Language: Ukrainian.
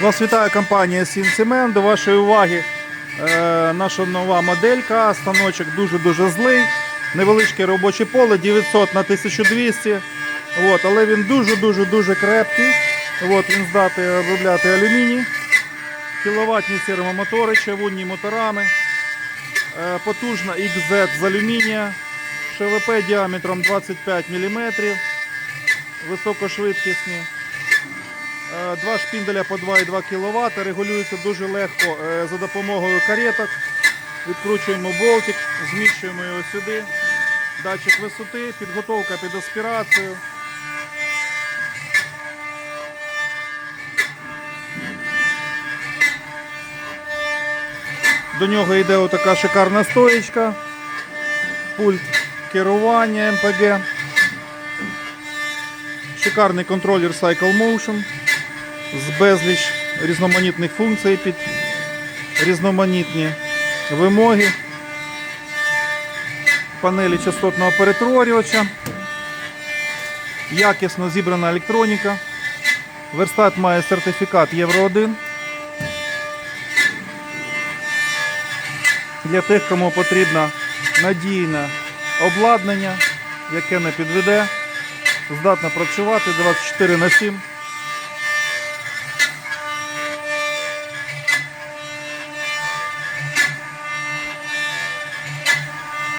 Вас вітає компанія Сінцемен. До вашої уваги е, наша нова моделька. Станочок дуже-дуже злий. Невеличке робоче поле 900 на 1200. От, але він дуже-дуже-дуже крепкий. От, він здатний обробляти алюміній. Кіловатні сервомотори, чавунні моторами. Е, потужна XZ з алюмінія. ШВП діаметром 25 мм. Високошвидкісні. Е, Два шпінделя по 2,2 кВт. Регулюється дуже легко е, за допомогою кареток. Відкручуємо болтик, зміщуємо його сюди. Датчик висоти, підготовка під аспірацію. До нього йде отака шикарна стоєчка, пульт керування МПГ, шикарний контролер Cycle Motion з безліч різноманітних функцій під різноманітні вимоги, панелі частотного перетворювача, якісно зібрана електроніка. Верстат має сертифікат Євро 1. Для тих, кому потрібно надійне обладнання, яке не підведе, здатне працювати 24 на 7